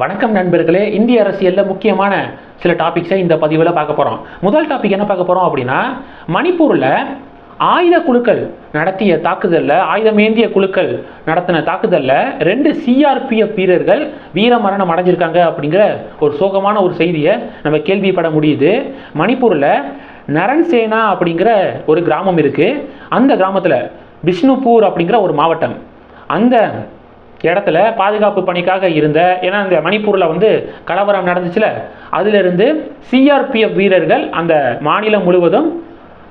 வணக்கம் நண்பர்களே இந்திய அரசியலில் முக்கியமான சில டாபிக்ஸை இந்த பதிவில் பார்க்க போகிறோம் முதல் டாபிக் என்ன பார்க்க போகிறோம் அப்படின்னா மணிப்பூரில் ஆயுத குழுக்கள் நடத்திய தாக்குதலில் ஆயுதமேந்திய குழுக்கள் நடத்தின தாக்குதலில் ரெண்டு சிஆர்பிஎஃப் வீரர்கள் வீரமரணம் அடைஞ்சிருக்காங்க அப்படிங்கிற ஒரு சோகமான ஒரு செய்தியை நம்ம கேள்விப்பட முடியுது. மணிப்பூரில் நரன்சேனா அப்படிங்கிற ஒரு கிராமம் இருக்குது அந்த கிராமத்தில் பிஷ்ணுபூர் அப்படிங்கிற ஒரு மாவட்டம். அந்த இடத்துல பாதுகாப்பு பணிக்காக இருந்த ஏன்னா இந்த மணிப்பூரில் வந்து கலவரம் நடந்துச்சுல அதிலிருந்து சிஆர்பிஎஃப் வீரர்கள் அந்த மாநிலம் முழுவதும்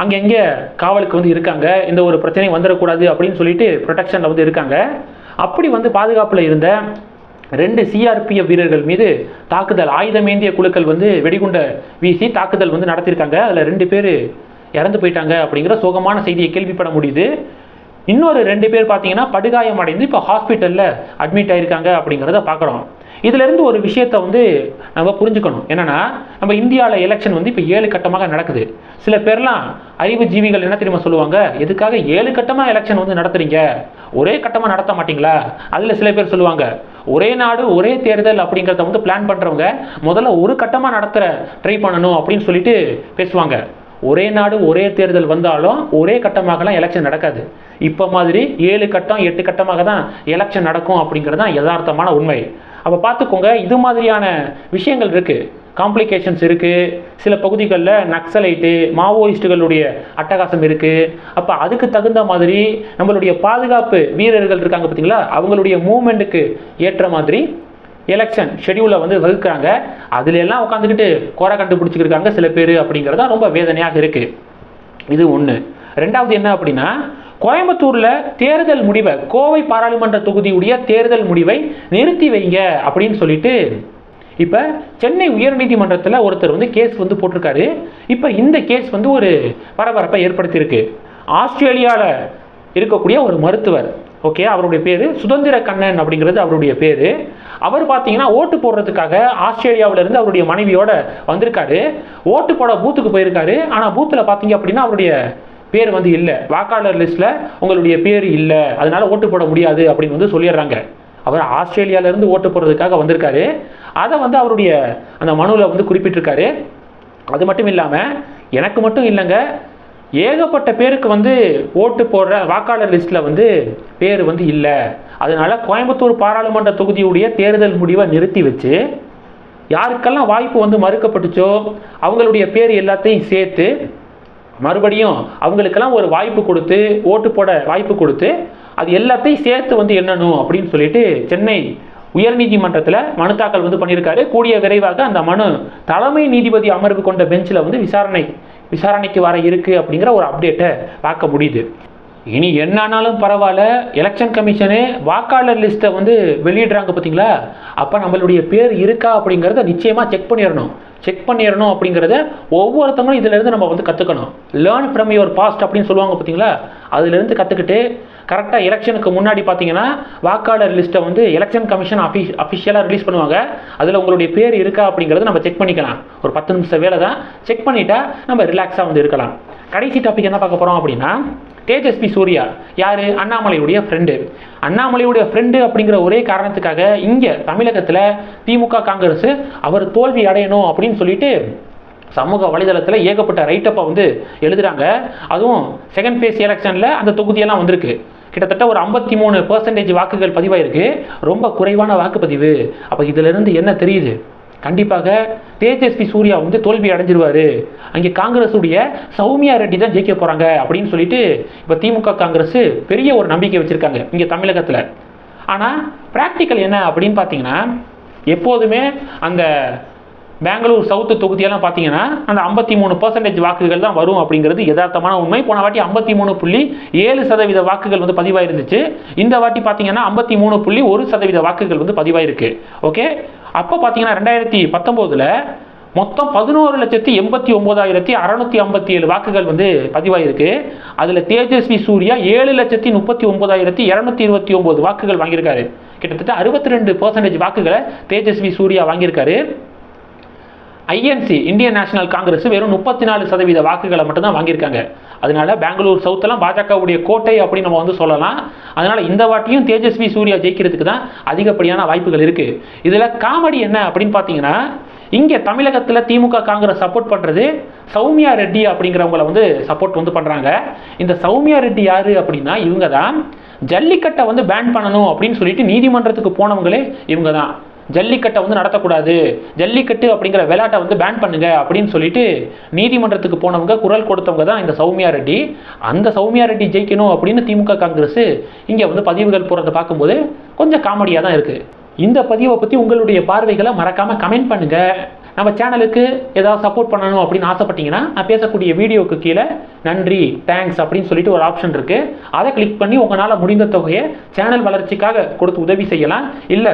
அங்கங்கே காவலுக்கு வந்து இருக்காங்க இந்த ஒரு பிரச்சனை வந்துடக்கூடாது அப்படின்னு சொல்லிட்டு ப்ரொடெக்ஷனில் வந்து இருக்காங்க. அப்படி வந்து பாதுகாப்பில் இருந்த ரெண்டு சிஆர்பிஎஃப் வீரர்கள் மீது தாக்குதல் ஆயுதமேந்திய குழுக்கள் வந்து வெடிகுண்டை வீசி தாக்குதல் வந்து நடத்தியிருக்காங்க. அதில் ரெண்டு பேர் இறந்து போயிட்டாங்க அப்படிங்கிற சோகமான செய்தியை கேள்விப்பட முடியுது. இன்னொரு ரெண்டு பேர் பார்த்தீங்கன்னா படுகாயம் அடைந்து இப்போ ஹாஸ்பிட்டலில் அட்மிட் ஆயிருக்காங்க அப்படிங்கிறத பார்க்குறோம். இதிலிருந்து ஒரு விஷயத்தை வந்து நம்ம புரிஞ்சுக்கணும். என்னென்னா நம்ம இந்தியாவில் எலெக்ஷன் வந்து இப்போ ஏழு கட்டமாக நடக்குது. சில பேர்லாம் அறிவு ஜீவிகள் என்ன தெரியுமா சொல்லுவாங்க? எதுக்காக ஏழு கட்டமாக எலெக்ஷன் வந்து நடத்துறீங்க? ஒரே கட்டமாக நடத்த மாட்டிங்களா? அதில் சில பேர் சொல்லுவாங்க. ஒரே நாடு ஒரே தேர்தல் அப்படிங்கிறத வந்து பிளான் பண்ணுறவங்க முதல்ல ஒரு கட்டமாக நடத்துகிற ட்ரை பண்ணணும் அப்படின்னு சொல்லிட்டு பேசுவாங்க. ஒரே நாடு ஒரே தேர்தல் வந்தாலும் ஒரே கட்டமாகலாம் எலெக்ஷன் நடக்காது. இப்போ மாதிரி ஏழு கட்டம் எட்டு கட்டமாக தான் எலெக்ஷன் நடக்கும் அப்படிங்கிறது தான் யதார்த்தமான உண்மை. அப்போ பார்த்துக்கோங்க இது மாதிரியான விஷயங்கள் இருக்குது காம்ப்ளிகேஷன்ஸ் இருக்குது சில பகுதிகளில் நக்சலைட்டு மாவோயிஸ்டுகளுடைய அட்டகாசம் இருக்குது அப்போ அதுக்கு தகுந்த மாதிரி நம்மளுடைய பாதுகாப்பு வீரர்கள் இருக்காங்க பார்த்தீங்களா? அவங்களுடைய மூமெண்ட்டுக்கு ஏற்ற மாதிரி எலெக்ஷன் ஷெடியூலை வந்து வகுக்கிறாங்க. அதுல எல்லாம் உட்காந்துக்கிட்டு குறை கண்டுபிடிச்சிருக்காங்க சில பேர் அப்படிங்கிறது தான் ரொம்ப வேதனையாக இருக்கு. இது ஒன்று ரெண்டாவது என்ன அப்படின்னா கோயம்புத்தூரில் தேர்தல் முடிவை கோவை பாராளுமன்ற தொகுதியுடைய தேர்தல் முடிவை நிறுத்தி வைங்க அப்படின்னு சொல்லிட்டு இப்போ சென்னை உயர்நீதிமன்றத்தில் ஒருத்தர் வந்து கேஸ் வந்து போட்டிருக்காரு. இப்போ இந்த கேஸ் வந்து ஒரு பரபரப்பை ஏற்படுத்தியிருக்கு. ஆஸ்திரேலியாவில் இருக்கக்கூடிய ஒரு மருத்துவர் ஓகே அவருடைய பேர் சுதந்திர கண்ணன் அப்படிங்கிறது அவருடைய பேர். அவர் பார்த்தீங்கன்னா ஓட்டு போடுறதுக்காக ஆஸ்திரேலியாவிலேருந்து அவருடைய மனைவியோட வந்திருக்காரு. ஓட்டு போட பூத்துக்கு போயிருக்காரு. ஆனால் பூத்தில் பார்த்தீங்க அப்படின்னா அவருடைய பேர் வந்து இல்லை. வாக்காளர் லிஸ்ட்டில் உங்களுடைய பேர் இல்லை. அதனால் ஓட்டு போட முடியாது அப்படின்னு வந்து சொல்லிடுறாங்க. அவர் ஆஸ்திரேலியாவிலேருந்து ஓட்டு போடுறதுக்காக வந்திருக்காரு. அதை வந்து அவருடைய அந்த மனுவில் வந்து குறிப்பிட்டிருக்காரு. அது மட்டும் இல்லாமல் எனக்கு மட்டும் இல்லைங்க ஏகப்பட்ட பேருக்கு வந்து ஓட்டு போடுற வாக்காளர் லிஸ்ட்டில் வந்து பேர் வந்து இல்லை. அதனால கோயம்புத்தூர் பாராளுமன்ற தொகுதியுடைய தேர்தல் முடிவை நிறுத்தி வச்சு யாருக்கெல்லாம் வாய்ப்பு வந்து மறுக்கப்பட்டுச்சோ அவங்களுடைய பேர் எல்லாத்தையும் சேர்த்து மறுபடியும் அவங்களுக்கெல்லாம் ஒரு வாய்ப்பு கொடுத்து ஓட்டு போட வாய்ப்பு கொடுத்து அது எல்லாத்தையும் சேர்த்து வந்து என்னணும் அப்படின்னு சொல்லிட்டு சென்னை உயர்நீதிமன்றத்தில் மனு தாக்கல் வந்து பண்ணியிருக்காரு. கூடிய விரைவாக அந்த மனு தலைமை நீதிபதி அமர்வு கொண்ட பெஞ்சில் வந்து விசாரணை விசாரணைக்கு வர இருக்குது அப்படிங்கிற ஒரு அப்டேட்டை பார்க்க முடியுது. இனி என்னானாலும் பரவாயில்ல. எலெக்ஷன் கமிஷனு வாக்காளர் லிஸ்ட்டை வந்து வெளியிடுறாங்க பார்த்தீங்களா? அப்போ நம்மளுடைய பேர் இருக்கா அப்படிங்கிறத நிச்சயமாக செக் பண்ணிடணும். செக் பண்ணிடணும் அப்படிங்கிறத ஒவ்வொருத்தவங்களும் இதிலேருந்து நம்ம வந்து கற்றுக்கணும் லேர்ன் ஃப்ரம் யுவர் பாஸ்ட் அப்படின்னு சொல்லுவாங்க பார்த்தீங்களா? அதுலேருந்து கற்றுக்கிட்டு கரெக்டாக எலெக்ஷனுக்கு முன்னாடி பார்த்தீங்கன்னா வாக்காளர் லிஸ்ட்டை வந்து எலெக்ஷன் கமிஷன் அஃபி அஃபிஷியலாக ரிலீஸ் பண்ணுவாங்க. அதில் உங்களுடைய பேர் இருக்கா அப்படிங்கிறத நம்ம செக் பண்ணிக்கலாம். ஒரு பத்து நிமிஷம் வேலை தான் செக் பண்ணிட்டா நம்ம ரிலாக்ஸாக வந்து இருக்கலாம். கடைசி டாபிக் என்ன பார்க்க போகிறோம் அப்படின்னா தேஜஸ்வி சூர்யா யார்? அண்ணாமலையுடைய ஃப்ரெண்டு அண்ணாமலையுடைய ஃப்ரெண்டு அப்படிங்கிற ஒரே காரணத்துக்காக இங்கே தமிழகத்தில் திமுக காங்கிரஸ் அவர் தோல்வி அடையணும் அப்படின்னு சொல்லிட்டு சமூக வலைதளத்தில் ஏகப்பட்ட ரைட்டப்பை வந்து எழுதுறாங்க. அதுவும் செகண்ட் ஃபேஸ் எலெக்ஷனில் அந்த தொகுதியெல்லாம் வந்திருக்கு. கிட்டத்தட்ட ஒரு ஐம்பத்தி மூணு பர்சன்டேஜ் வாக்குகள் பதிவாயிருக்கு. ரொம்ப குறைவான வாக்குப்பதிவு. அப்போ இதிலிருந்து என்ன தெரியுது? கண்டிப்பாக தேஜஸ்வி சூர்யா வந்து தோல்வி அடைஞ்சிருவாரு. அங்கே காங்கிரஸுடைய சௌமியா ரெட்டி தான் ஜெயிக்க போகிறாங்க அப்படின்னு சொல்லிட்டு இப்போ திமுக காங்கிரஸ் பெரிய ஒரு நம்பிக்கை வச்சுருக்காங்க இங்கே தமிழகத்தில். ஆனால் ப்ராக்டிக்கல் என்ன அப்படின்னு பார்த்தீங்கன்னா எப்போதுமே அந்த பெங்களூர் சவுத்து தொகுதியெல்லாம் பார்த்தீங்கன்னா அந்த ஐம்பத்தி மூணு பர்சன்டேஜ் வாக்குகள் தான் வரும் அப்படிங்கிறது யதார்த்தமான உண்மை. போன வாட்டி ஐம்பத்தி மூணு புள்ளி ஏழு சதவீத வாக்குகள் வந்து பதிவாயிருந்துச்சு. இந்த வாட்டி பார்த்தீங்கன்னா ஐம்பத்தி மூணு புள்ளி ஒரு சதவீத வாக்குகள் வந்து பதிவாயிருக்கு. ஓகே? அப்போ பார்த்தீங்கன்னா ரெண்டாயிரத்தி பத்தொம்போதில் மொத்தம் பதினோரு லட்சத்தி எண்பத்தி ஒம்பதாயிரத்தி அறநூற்றி ஐம்பத்தி ஏழு வாக்குகள் வந்து பதிவாயிருக்கு. அதில் தேஜஸ்வி சூர்யா ஏழு லட்சத்தி முப்பத்தி ஒன்பதாயிரத்தி இரநூத்தி இருபத்தி ஒம்பது வாக்குகள் வாங்கியிருக்காரு. கிட்டத்தட்ட அறுபத்தி ரெண்டு பர்சன்டேஜ் வாக்குகளை தேஜஸ்வி சூர்யா வாங்கியிருக்காரு. ஐஎன்சி இந்தியன் நேஷனல் காங்கிரஸ் வெறும் முப்பத்தி நாலு சதவீத வாக்குகளை மட்டும்தான் வாங்கியிருக்காங்க. அதனால பெங்களூர் சவுத்தெல்லாம் பாஜகவுடைய கோட்டை அப்படின்னு நம்ம வந்து சொல்லலாம். அதனால இந்த வாட்டியும் தேஜஸ்வி சூர்யா ஜெயிக்கிறதுக்கு தான் அதிகப்படியான வாய்ப்புகள் இருக்கு. இதுல காமெடி என்ன அப்படின்னு பார்த்தீங்கன்னா இங்கே தமிழகத்தில் திமுக காங்கிரஸ் சப்போர்ட் பண்ணுறது சௌமியா ரெட்டி அப்படிங்கிறவங்கள வந்து சப்போர்ட் வந்து பண்ணுறாங்க இந்த சௌமியா ரெட்டி யாரு அப்படின்னா இவங்க தான் ஜல்லிக்கட்டை வந்து பேன் பண்ணணும் அப்படின்னு சொல்லிட்டு நீதிமன்றத்துக்கு போனவங்களே இவங்க தான் ஜல்லிக்கட்டை வந்து நடத்தக்கூடாது. ஜல்லிக்கட்டு அப்படிங்கிற விளையாட்டை வந்து பேன் பண்ணுங்க அப்படின்னு சொல்லிட்டு நீதிமன்றத்துக்கு போனவங்க குரல் கொடுத்தவங்க தான் இந்த சௌமியா ரெட்டி. அந்த சௌமியா ரெட்டி ஜெயிக்கணும் அப்படின்னு திமுக காங்கிரஸ் இங்கே வந்து பதிவுகள் போகிறத பார்க்கும்போது கொஞ்சம் காமெடியாக தான் இருக்குது இந்த பதிவை பற்றி உங்களுடைய பார்வைகளை மறக்காமல் கமெண்ட் பண்ணுங்கள் நம்ம சேனலுக்கு ஏதாவது சப்போர்ட் பண்ணணும் அப்படின்னு ஆசைப்பட்டீங்கன்னா நான் பேசக்கூடிய வீடியோக்கு கீழே நன்றி தேங்க்ஸ் அப்படின்னு சொல்லிட்டு ஒரு ஆப்ஷன் இருக்குது அதை கிளிக் பண்ணி உங்களால் முடிந்த தொகையை சேனல் வளர்ச்சிக்காக கொடுத்து உதவி செய்யலாம். இல்லை